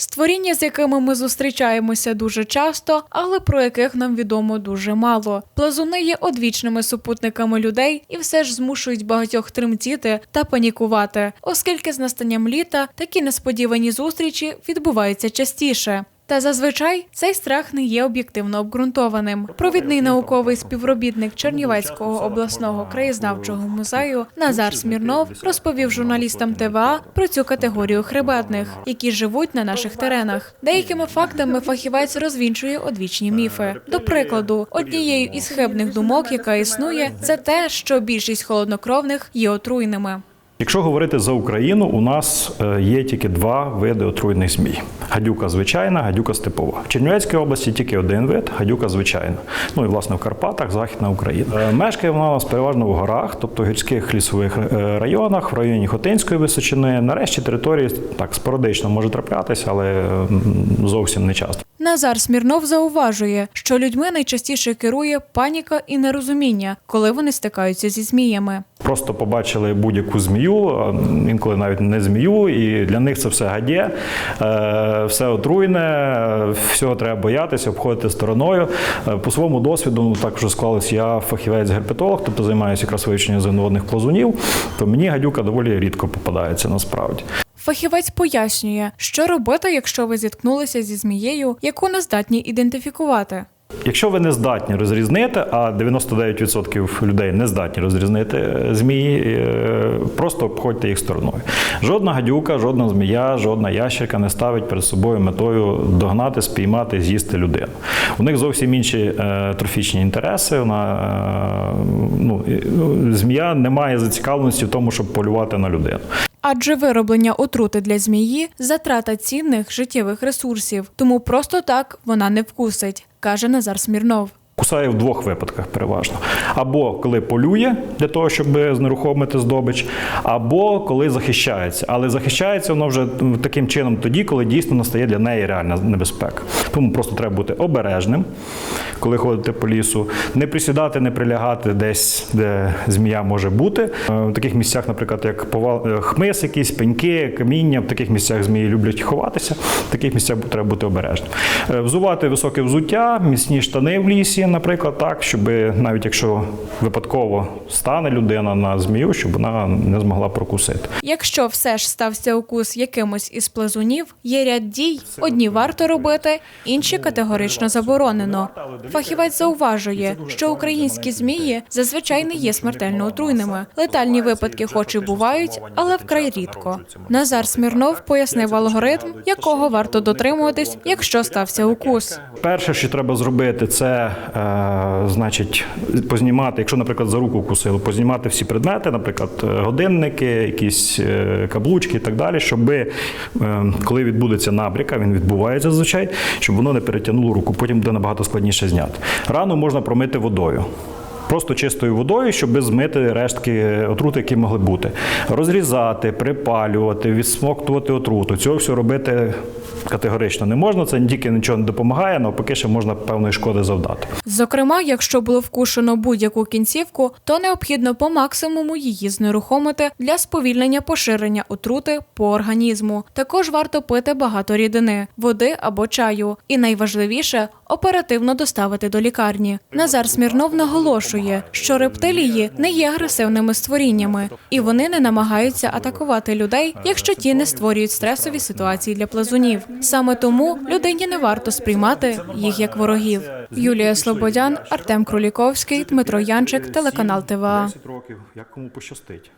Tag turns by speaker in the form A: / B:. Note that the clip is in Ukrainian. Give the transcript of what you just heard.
A: Створіння, з якими ми зустрічаємося дуже часто, але про яких нам відомо дуже мало. Плазуни є одвічними супутниками людей і все ж змушують багатьох тремтіти та панікувати, оскільки з настанням літа такі несподівані зустрічі відбуваються частіше. Та зазвичай цей страх не є об'єктивно обґрунтованим. Провідний науковий співробітник Чернівецького обласного краєзнавчого музею Назар Смірнов розповів журналістам ТВА про цю категорію хребетних, які живуть на наших теренах. Деякими фактами фахівець розвінчує одвічні міфи. До прикладу, однією із хибних думок, яка існує, це те, що більшість холоднокровних є отруйними.
B: Якщо говорити за Україну, у нас е, є тільки два види отруйних змій: гадюка звичайна, гадюка степова. В Чернівецькій області тільки один вид гадюка звичайна. Ну і власне в Карпатах, Західна Україна. Е, Мешкає вона у нас переважно в горах, тобто в гірських лісових е, районах, в районі Хотинської височини. Нарешті території так спорадично може траплятися, але зовсім не часто.
A: Назар Смірнов зауважує, що людьми найчастіше керує паніка і нерозуміння, коли вони стикаються зі зміями.
B: Просто побачили будь-яку змію, інколи навіть не змію, і для них це все гадє, е, все отруйне, всього треба боятися, обходити стороною. Е, По своєму досвіду, ну так вже склалось, я фахівець-герпетолог, тобто займаюся якраз вивченням земноводних плазунів, то мені гадюка доволі рідко попадається насправді.
A: Фахівець пояснює, що робити, якщо ви зіткнулися зі змією, яку не здатні ідентифікувати.
B: Якщо ви не здатні розрізнити, а 99% людей не здатні розрізнити е, змії, е, просто обходьте їх стороною. Жодна гадюка, жодна змія, жодна ящерка не ставить перед собою метою догнати, спіймати, з'їсти людину. У них зовсім інші е, трофічні інтереси. Вона, ну, ну, змія не має зацікавленості в тому, щоб полювати на людину.
A: Адже вироблення отрути для змії затрата цінних життєвих ресурсів, тому просто так вона не вкусить, каже Назар Смірнов.
B: Кусає в двох випадках переважно: або коли полює для того, щоб знерухомити здобич, або коли захищається. Але захищається воно вже таким чином тоді, коли дійсно настає для неї реальна небезпека. Тому просто треба бути обережним, коли ходите по лісу, не присідати, не прилягати десь, де змія може бути. Е, В таких місцях, наприклад, як повал- е, хмиз, якісь пеньки, каміння, в таких місцях змії люблять ховатися. В таких місцях треба бути обережним. Е, Взувати високе взуття, міцні штани в лісі, наприклад, так, щоб навіть якщо випадково стане людина на змію, щоб вона не змогла прокусити.
A: Якщо все ж стався укус якимось із плазунів, є ряд дій. Одні варто робити, інші категорично заборонено. Фахівець зауважує, що українські змії зазвичай не є смертельно отруйними. Летальні випадки, хоч і бувають, але вкрай рідко. Назар Смірнов пояснив алгоритм, якого варто дотримуватись, якщо стався укус.
B: Перше, що треба зробити, це значить познімати, якщо, наприклад, за руку вкусили, познімати всі предмети, наприклад, е, годинники, якісь е, каблучки і так далі, щоб е, коли відбудеться набряка, він відбувається зазвичай, щоб воно не перетягнуло руку. Потім буде набагато складніше зняти. Рану можна промити водою. Просто чистою водою, щоб змити рештки отрути, які могли бути. Розрізати, припалювати, відсмоктувати отруту. Цього все робити категорично не можна. Це тільки нічого не допомагає, навпаки, ще можна певної шкоди завдати.
A: Зокрема, якщо було вкушено будь-яку кінцівку, то необхідно по максимуму її знерухомити для сповільнення поширення отрути по організму. Також варто пити багато рідини, води або чаю. І найважливіше оперативно доставити до лікарні. Назар Смірнов наголошує, що рептилії не є агресивними створіннями, і вони не намагаються атакувати людей, якщо ті не створюють стресові ситуації для плазунів. Саме тому людині не варто сприймати їх як ворогів. Юлія Слободян, Артем Круліковський, Дмитро Янчик, телеканал ТВА.
B: років, як кому пощастить.